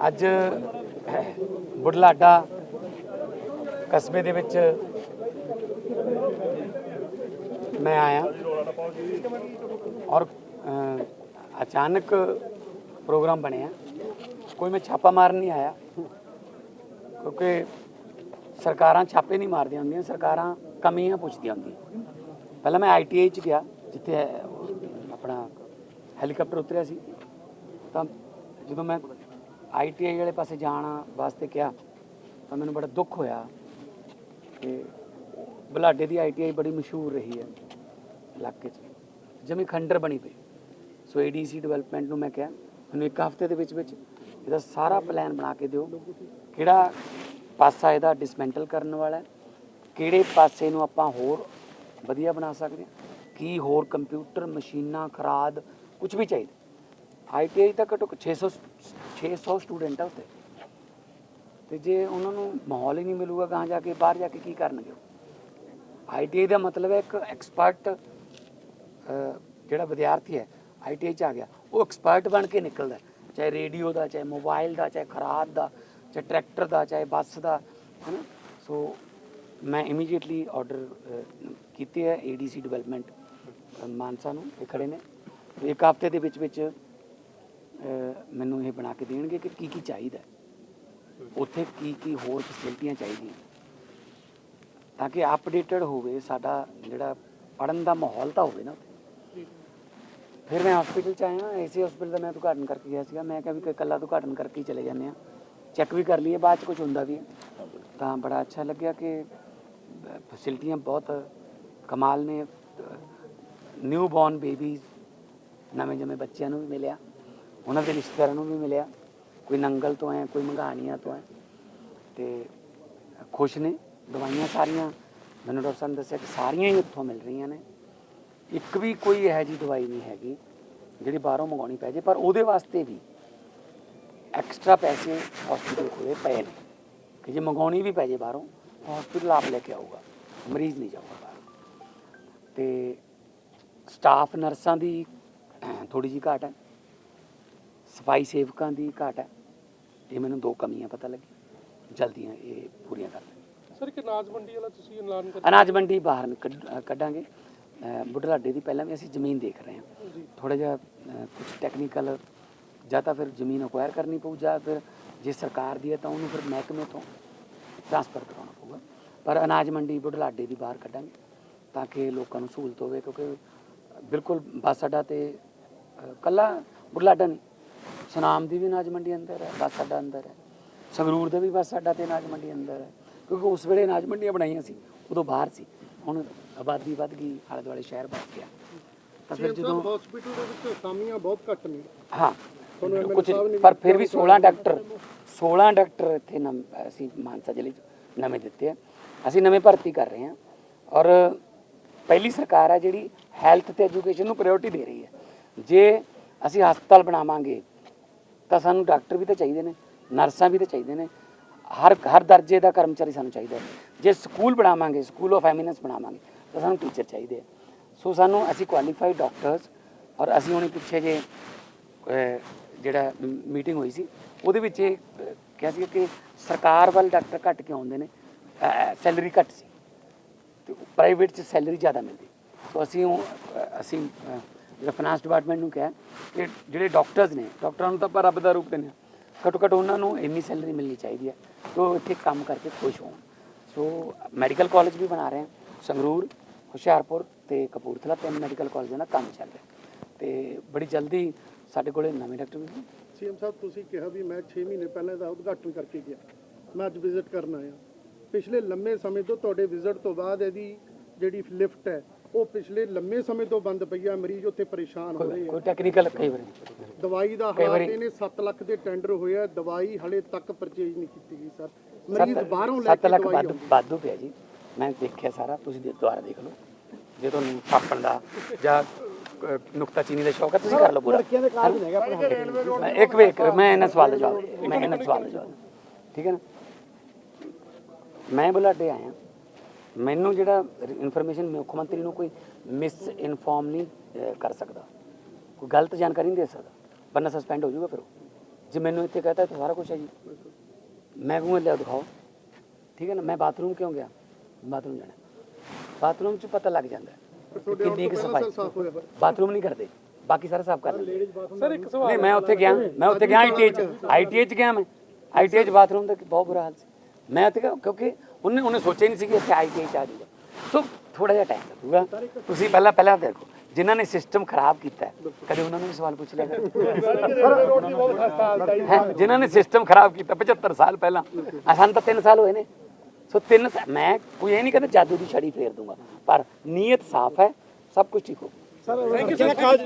ਅੱਜ, ਬੁਢਲਾਡਾ ਕਸਬੇ ਦੇ ਵਿੱਚ ਮੈਂ ਆਇਆ। ਔਰ ਅਚਾਨਕ ਪ੍ਰੋਗਰਾਮ ਬਣਿਆ। ਕੋਈ ਮੈਂ ਛਾਪਾ ਮਾਰਨ ਨਹੀਂ ਆਇਆ। ਕਿਉਂਕਿ ਸਰਕਾਰਾਂ ਛਾਪੇ ਨਹੀਂ ਮਾਰਦੀਆਂ ਹੁੰਦੀਆਂ, ਸਰਕਾਰਾਂ ਕਮੀਆਂ ਪੁੱਛਦੀਆਂ ਹੁੰਦੀਆਂ। ਪਹਿਲਾਂ ਮੈਂ ਆਈਟੀਆਈ ਚ ਗਿਆ, ਜਿੱਥੇ ਆਪਣਾ ਹੈਲੀਕਾਪਟਰ ਉਤਰਿਆ ਸੀ। ਤਾਂ ਜਦੋਂ ਮੈਂ ਆਈਟੀਆਈ ਵਾਲੇ ਪਾਸੇ ਜਾਣ ਵਾਸਤੇ ਕਿਹਾ, ਤਾਂ ਮੈਨੂੰ ਬੜਾ ਦੁੱਖ ਹੋਇਆ ਕਿ ਬਲਾਡੇ ਦੀ ਆਈਟੀਆਈ ਬੜੀ ਮਸ਼ਹੂਰ ਰਹੀ ਹੈ ਇਲਾਕੇ 'ਚ। ਜਮੀ ਖੰਡਰ ਬਣੀ ਪਈ। ਸੋ ਏਡੀਸੀ ਡਿਵੈਲਪਮੈਂਟ ਨੂੰ ਮੈਂ ਕਿਹਾ, ਮੈਨੂੰ ਇੱਕ ਹਫ਼ਤੇ ਦੇ ਵਿੱਚ ਵਿੱਚ ਇਹਦਾ ਸਾਰਾ ਪਲਾਨ ਬਣਾ ਕੇ ਦਿਓ। ਕਿਹੜਾ ਪਾਸਾ ਇਹਦਾ ਡਿਸਮੈਂਟਲ ਕਰਨ ਵਾਲਾ ਹੈ? ਕਿਹੜੇ ਪਾਸੇ ਨੂੰ ਆਪਾਂ ਹੋਰ ਵਧੀਆ ਬਣਾ ਸਕਦੇ ਹਾਂ? ਕੀ ਹੋਰ ਕੰਪਿਊਟਰ ਮਸ਼ੀਨਾਂ, ਖਰਾਦ ਕੁਝ ਵੀ ਚਾਹੀਦਾ। ਆਈਟੀਆਈ ਤਾਂ ਘੱਟੋ ਘੱਟ 600 600 ਸਟੂਡੈਂਟ ਆ ਉੱਥੇ। ਤੇ ਜੇ ਉਹਨਾਂ ਨੂੰ ਮਾਹੌਲ ਹੀ ਨਹੀਂ ਮਿਲੂਗਾ ਗਾਂ ਜਾ ਕੇ, ਬਾਹਰ ਜਾ ਕੇ ਕੀ ਕਰਨਗੇ ਆਈਟੀਆਈ ਦਾ ਮਤਲਬ ਹੈ ਇੱਕ ਐਕਸਪਰਟ ਜਿਹੜਾ ਵਿਦਿਆਰਥੀ ਹੈ ਆਈਟੀਆਈ ਚ ਆ ਗਿਆ। ਉਹ ਐਕਸਪਰਟ ਬਣ ਕੇ ਨਿਕਲਦਾ। ਚਾਹੇ ਰੇਡੀਓ ਦਾ, ਚਾਹੇ ਮੋਬਾਈਲ ਦਾ, ਚਾਹੇ ਖਰਾਦ ਦਾ, ਚਾਹੇ ਟਰੈਕਟਰ ਦਾ, ਚਾਹੇ ਬੱਸ ਦਾ, ਹੈਨਾ? ਸੋ ਮੈਂ ਇਮੀਡੀਏਟਲੀ ਆਰਡਰ ਕੀਤੇ ਹੈ ਏਡੀਸੀ ਡਿਵੈਲਪਮੈਂਟ ਮਾਨਸਾ ਨੂੰ। ਇਹ ਖੜੇ ਨੇ। ਇੱਕ ਹਫ਼ਤੇ ਦੇ ਵਿੱਚ ਵਿੱਚ ਮੈਨੂੰ ਇਹ ਬਣਾ ਕੇ ਦੇਣਗੇ ਕਿ ਕੀ ਕੀ ਚਾਹੀਦਾ ਉੱਥੇ ਕੀ ਕੀ ਹੋਰ ਫੈਸਿਲਿਟੀਆਂ ਚਾਹੀਦੀਆਂ ਤਾਂ ਕਿ ਅਪਡੇਟਡ ਹੋਵੇ ਸਾਡਾ ਜਿਹੜਾ ਪੜਨ ਦਾ ਮਾਹੌਲ ਤਾਂ ਹੋਵੇ ਨਾ ਉੱਥੇ। ਫਿਰ ਮੈਂ ਹਸਪੀਟਲ ਚ ਆਇਆ ਏਸੀ ਹਸਪੀਟਲ ਦਾ ਮੈਂ ਉਦਘਾਟਨ ਕਰਕੇ ਗਿਆ ਸੀਗਾ। ਮੈਂ ਕਿਹਾ ਵੀ ਇਕੱਲਾ ਉਦਘਾਟਨ ਕਰਕੇ ਹੀ ਚਲੇ ਜਾਂਦੇ ਆ ਚੈੱਕ ਵੀ ਕਰ ਲਈਏ, ਬਾਅਦ ਚ ਕੁਝ ਹੁੰਦਾ ਵੀ ਤਾਂ ਬੜਾ ਅੱਛਾ ਲੱਗਿਆ ਕਿ ਫੈਸਿਲਿਟੀਆਂ ਬਹੁਤ ਕਮਾਲ ਨੇ। ਨਿਊ ਬੌਰਨ ਬੇਬੀਜ਼ ਨਵੇਂ ਜੰਮੇ ਬੱਚਿਆਂ ਨੂੰ ਵੀ ਮਿਲਿਆ। ਉਹਨਾਂ ਦੇ ਰਿਸ਼ਤੇਦਾਰਾਂ ਨੂੰ ਵੀ ਮਿਲਿਆ। ਕੋਈ ਨੰਗਲ ਤੋਂ ਹੈ ਕੋਈ ਮੰਗਾਣੀਆਂ ਤੋਂ ਹੈ ਤੇ ਖੁਸ਼ ਨੇ, ਦਵਾਈਆਂ ਸਾਰੀਆਂ। ਮੈਨੂੰ ਡਾਕਟਰ ਸਾਹਿਬ ਨੇ ਦੱਸਿਆ ਕਿ ਸਾਰੀਆਂ ਹੀ ਉੱਥੋਂ ਮਿਲ ਰਹੀਆਂ ਨੇ। ਇੱਕ ਵੀ ਕੋਈ ਇਹੋ ਜਿਹੀ ਦਵਾਈ ਨਹੀਂ ਹੈਗੀ, ਜਿਹੜੀ ਬਾਹਰੋਂ ਮੰਗਾਉਣੀ ਪੈ ਜੇ, ਪਰ ਉਹਦੇ ਵਾਸਤੇ ਵੀ ਐਕਸਟਰਾ ਪੈਸੇ ਹਸਪੀਟਲ ਕੋਲੇ ਪਏ ਨੇ। ਕਿ ਜੇ ਮੰਗਾਉਣੀ ਵੀ ਪੈ ਜੇ ਬਾਹਰੋਂ ਹਸਪੀਟਲ ਆਪ ਲੈ ਕੇ ਆਊਗਾ। ਮਰੀਜ਼ ਨਹੀਂ ਜਾਊਗਾ ਬਾਹਰ। ਤੇ ਸਟਾਫ ਨਰਸਾਂ ਦੀ ਥੋੜੀ ਜੀ ਘਾਟ ਹੈ। ਸਫ਼ਾਈ ਸੇਵਕਾਂ ਦੀ ਘਾਟ ਹੈ। ਇਹ ਮੈਨੂੰ ਦੋ ਕਮੀਆਂ ਪਤਾ ਲੱਗੀ ਜਲਦੀਆਂ ਇਹ ਪੂਰੀਆਂ ਕਰ ਸਰ ਇੱਕ ਅਨਾਜ ਮੰਡੀ ਵਾਲਾ ਤੁਸੀਂ ਐਲਾਨ ਕਰ ਅਨਾਜ ਮੰਡੀ ਬਾਹਰ ਕੱਢਾਂਗੇ। ਬੁਢਲਾਡੇ ਦੀ ਪਹਿਲਾਂ ਵੀ ਅਸੀਂ ਜ਼ਮੀਨ ਦੇਖ ਰਹੇ ਹਾਂ। ਥੋੜਾ ਜਿਹਾ ਕੁਝ ਟੈਕਨੀਕਲ ਜਾਂ ਤਾਂ ਫਿਰ ਜ਼ਮੀਨ ਅਕਵਾਇਰ ਕਰਨੀ ਪਊ ਜਾਂ ਫਿਰ ਜੇ ਸਰਕਾਰ ਦੀ ਹੈ ਤਾਂ ਉਹਨੂੰ ਫਿਰ ਮਹਿਕਮੇ ਤੋਂ ਟ੍ਰਾਂਸਫਰ ਕਰਾਉਣਾ ਪਊਗਾ। ਪਰ ਅਨਾਜ ਮੰਡੀ ਬੁਢਲਾਡੇ ਦੀ ਬਾਹਰ ਕੱਢਾਂਗੇ ਤਾਂ ਕਿ ਲੋਕਾਂ ਨੂੰ ਸਹੂਲਤ ਹੋਵੇ ਕਿਉਂਕਿ ਬਿਲਕੁਲ ਬੱਸ ਅੱਡਾ ਤੇ ਕੱਲਾ ਬੁਢਲਾਡਾ ਨਹੀਂ। ਸੁਨਾਮ ਦੀ ਵੀ ਅਨਾਜ ਮੰਡੀ ਅੰਦਰ ਹੈ ਬੱਸ ਅੱਡਾ ਅੰਦਰ ਹੈ। ਸੰਗਰੂਰ ਦਾ ਵੀ ਬੱਸ ਅੱਡਾ ਤੇ ਅਨਾਜ ਮੰਡੀ ਅੰਦਰ ਹੈ। ਕਿਉਂਕਿ ਉਸ ਵੇਲੇ ਅਨਾਜ ਮੰਡੀਆਂ ਬਣਾਈਆਂ ਸੀ ਉਦੋਂ ਬਾਹਰ ਸੀ। ਹੁਣ ਆਬਾਦੀ ਵੱਧ ਗਈ ਆਲੇ ਦੁਆਲੇ ਸ਼ਹਿਰ ਵੱਧ ਗਿਆ। ਤਾਂ ਫਿਰ ਜਦੋਂ ਹਸਪੀਟਲ ਦੇ ਵਿੱਚ ਅਸਾਮੀਆਂ ਬਹੁਤ ਘੱਟ ਨੇ। ਹਾਂ। ਕੁਝ ਪਰ ਫਿਰ ਵੀ 16 ਡਾਕਟਰ 16 ਡਾਕਟਰ ਇੱਥੇ ਅਸੀਂ ਮਾਨਸਾ ਜ਼ਿਲ੍ਹੇ 'ਚ ਨਵੇਂ ਦਿੱਤੇ ਆ। ਅਸੀਂ ਨਵੇਂ ਭਰਤੀ ਕਰ ਰਹੇ ਹਾਂ। ਔਰ ਪਹਿਲੀ ਸਰਕਾਰ ਹੈ ਜਿਹੜੀ ਹੈਲਥ ਤੇ ਐਜੂਕੇਸ਼ਨ ਨੂੰ ਪ੍ਰਾਇੋਰਟੀ ਦੇ ਰਹੀ ਹੈ। ਜੇ ਅਸੀਂ ਹਸਪਤਾਲ ਬਣਾਵਾਂਗੇ ਤਾਂ ਸਾਨੂੰ ਡਾਕਟਰ ਵੀ ਤਾਂ ਚਾਹੀਦੇ ਨੇ ਨਰਸਾਂ ਵੀ ਤਾਂ ਚਾਹੀਦੇ ਨੇ। ਹਰ ਹਰ ਦਰਜੇ ਦਾ ਕਰਮਚਾਰੀ ਸਾਨੂੰ ਚਾਹੀਦਾ ਜੇ ਸਕੂਲ ਬਣਾਵਾਂਗੇ ਸਕੂਲ ਆਫ ਐਮੀਨੈਂਸ ਬਣਾਵਾਂਗੇ ਤਾਂ ਸਾਨੂੰ ਟੀਚਰ ਚਾਹੀਦੇ ਆ ਸੋ ਸਾਨੂੰ ਅਸੀਂ ਕੁਆਲੀਫਾਈਡ ਡਾਕਟਰਸ ਔਰ ਅਸੀਂ ਹੁਣੇ ਪਿੱਛੇ ਜੇ ਜਿਹੜਾ ਮੀਟਿੰਗ ਹੋਈ ਸੀ ਉਹਦੇ ਵਿੱਚ ਇਹ ਕਿਹਾ ਸੀ ਕਿ ਸਰਕਾਰ ਵੱਲ ਡਾਕਟਰ ਘੱਟ ਕਿਉਂ ਆਉਂਦੇ ਨੇ? ਸੈਲਰੀ ਘੱਟ ਸੀ। ਤੇ ਪ੍ਰਾਈਵੇਟ 'ਚ ਸੈਲਰੀ ਜ਼ਿਆਦਾ ਮਿਲਦੀ। ਸੋ ਅਸੀਂ ਉਹ, ਅਸੀਂ ਜਿਹੜਾ ਫਾਈਨਾਂਸ ਡਿਪਾਰਟਮੈਂਟ ਨੂੰ ਕਿਹਾ ਕਿ ਜਿਹੜੇ ਡਾਕਟਰਸ ਨੇ ਡਾਕਟਰਾਂ ਨੂੰ ਤਾਂ ਆਪਾਂ ਰੱਬ ਦਾ ਰੂਪ ਦਿੰਦੇ ਘੱਟੋ ਘੱਟ ਉਹਨਾਂ ਨੂੰ ਇੰਨੀ ਸੈਲਰੀ ਮਿਲਣੀ ਚਾਹੀਦੀ ਹੈ ਕਿ ਇੱਥੇ ਕੰਮ ਕਰਕੇ ਖੁਸ਼ ਹੋਣ। ਸੋ ਮੈਡੀਕਲ ਕਾਲਜ ਵੀ ਬਣਾ ਰਹੇ ਹਾਂ, ਸੰਗਰੂਰ, ਹੁਸ਼ਿਆਰਪੁਰ ਤੇ ਕਪੂਰਥਲਾ, ਤਿੰਨ ਮੈਡੀਕਲ ਕਾਲਜਾਂ ਦਾ ਕੰਮ ਚੱਲ ਰਿਹਾ। ਤੇ ਬੜੀ ਜਲਦੀ ਸਾਡੇ ਕੋਲੇ ਨਵੇਂ ਡਾਕਟਰ ਵੀ ਨੇ। ਸੀਐਮ ਸਾਹਿਬ, ਤੁਸੀਂ ਕਿਹਾ ਵੀ ਮੈਂ 6 ਮਹੀਨੇ ਪਹਿਲਾਂ ਇਹਦਾ ਉਦਘਾਟਨ ਕਰਕੇ ਗਿਆ। ਮੈਂ ਅੱਜ ਵਿਜ਼ਿਟ ਕਰਨ ਆਇਆ। ਪਿਛਲੇ ਲੰਮੇ ਸਮੇਂ ਤੋਂ ਤੁਹਾਡੇ ਵਿਜ਼ਿਟ ਤੋਂ ਬਾਅਦ ਇਹਦੀ ਜਿਹੜੀ ਲਿਫਟ ਹੈ ਉਹ ਪਿਛਲੇ ਲੰਮੇ ਸਮੇਂ ਤੋਂ ਬੰਦ ਪਈ ਆ ਮਰੀਜ਼ ਉੱਥੇ ਪਰੇਸ਼ਾਨ ਹੋ ਰਹੇ ਕੋਈ ਆ ਟੈਕਨੀਕਲ ਕਈ ਵਾਰੀ ਦਵਾਈ ਦਾ ਕਈ ਹਾਲਾਤ ਇਹਨੇ 7 ਲੱਖ ਦੇ ਟੈਂਡਰ ਹੋਇਆ ਦਵਾਈ ਹਲੇ ਤੱਕ ਪਰਚੇਜ ਨਹੀਂ ਕੀਤੀ ਗਈ ਸਰ। ਮਰੀਜ਼ ਬਾਹਰੋਂ ਲੈ ਕੇ ਲੱਖ ਦਵਾਈ ਵਾਧੂ ਆਉਂਦੀ ਵਾਧੂ ਪਿਆ ਜੀ। ਮੈਂ ਦੇਖਿਆ ਸਾਰਾ ਤੁਸੀਂ ਦੇ ਦੁਆਰਾ ਦੇਖ ਲਓ। ਜੇ ਤੁਹਾਨੂੰ ਛਾਪਣ ਦਾ ਜਾਂ ਨੁਕਤਾ ਚੀਨੀ ਦਾ ਸ਼ੌਕ ਹੈ ਤੁਸੀਂ ਕਰ ਲਓ ਪੂਰਾ। ਲੜਕੀਆਂ ਦੇ ਕਾਰਜ ਹੈਗਾ ਆਪਣੇ ਮੈਂ ਇੱਕ ਵੇਖ ਮੈਂ ਇਹਨਾਂ ਸਵਾਲ ਦਾ ਜਵਾਬ ਮੈਂ ਇਹਨਾਂ ਸਵਾਲ ਦਾ ਜਵਾਬ ਠੀਕ ਹੈ ਨਾ? ਮੈਂ ਬੁਲਾਡੇ ਆਇਆ। ਮੈਨੂੰ ਜਿਹੜਾ ਇਨਫੋਰਮੇਸ਼ਨ ਮੁੱਖ ਮੰਤਰੀ ਨੂੰ ਕੋਈ ਮਿਸ ਇਨਫੋਰਮ ਨਹੀਂ ਕਰ ਸਕਦਾ। ਕੋਈ ਗਲਤ ਜਾਣਕਾਰੀ ਨਹੀਂ ਦੇ ਸਕਦਾ। ਵਰਨਾ ਸਸਪੈਂਡ ਹੋ ਜਾਊਗਾ ਫਿਰ ਉਹ। ਜੇ ਮੈਨੂੰ ਇੱਥੇ ਕਹਤਾ ਤਾਂ ਸਾਰਾ ਕੁਝ ਹੈ ਜੀ। ਮੈਂ ਕਹੂੰਗਾ ਲਿਆ ਦਿਖਾਓ। ਠੀਕ ਹੈ ਨਾ? ਮੈਂ ਬਾਥਰੂਮ ਕਿਉਂ ਗਿਆ? ਬਾਥਰੂਮ ਜਾਣਾ। ਬਾਥਰੂਮ 'ਚ ਪਤਾ ਲੱਗ ਜਾਂਦਾ ਕਿੰਨੀ ਕੁ ਸਫ਼ਾਈ। ਬਾਥਰੂਮ ਨਹੀਂ ਕਰਦੇ। ਬਾਕੀ ਸਾਰਾ ਸਾਫ਼ ਕਰ ਲੈਂਦੇ। ਸਰ ਇੱਕ ਸਵਾਲ ਨਹੀਂ ਮੈਂ ਉੱਥੇ ਗਿਆ। ਮੈਂ ਉੱਥੇ ਗਿਆ ਆਈਟੀਆਈ ਚ। ਗਿਆ ਮੈਂ। ਆਈਟੀਆਈ ਚ ਬਾਥਰੂਮ ਦਾ ਬਹੁਤ ਬੁਰਾ ਹਾਲ ਸੀ। ਮੈਂ ਉੱਥੇ ਗਿਆ ਕਿਉਂਕਿ ਉਹਨੇ ਉਹਨੇ ਸੋਚਿਆ ਹੀ ਨਹੀਂ ਸੀ ਕਿ ਇੱਥੇ ਆਈਟੀਆਈ ਚ ਆ ਜਾਊਗਾ ਸੋ ਥੋੜਾ ਜਿਹਾ ਟਾਈਮ ਲੱਗੂਗਾ ਤੁਸੀਂ ਪਹਿਲਾਂ ਪਹਿਲਾਂ ਦੇਖੋ ਜਿਨ੍ਹਾਂ ਨੇ ਸਿਸਟਮ ਖਰਾਬ ਕੀਤਾ ਹੈ, ਕਦੇ ਉਹਨਾਂ ਨੂੰ ਵੀ ਸਵਾਲ ਪੁੱਛ ਲਿਆ ਕਰੋ ਰੋਡ ਦੀ ਬਹੁਤ ਖਸਤਾ ਹਾਲਤ ਹੈ ਹੈਂ, ਜਿਨ੍ਹਾਂ ਨੇ ਸਿਸਟਮ ਖਰਾਬ ਕੀਤਾ 75 ਸਾਲ ਪਹਿਲਾਂ ਆ ਸਾਨੂੰ ਤਾਂ 3 ਸਾਲ ਹੋਏ ਨੇ ਸੋ 3 ਮੈਂ ਕੋਈ ਇਹ ਨਹੀਂ ਕਹਿੰਦਾ ਜਾਦੂ ਦੀ ਛੜੀ ਫੇਰ ਦੂੰਗਾ ਪਰ ਨੀਅਤ ਸਾਫ਼ ਹੈ ਸਭ ਕੁਝ ਠੀਕ ਹੋ ਸਰ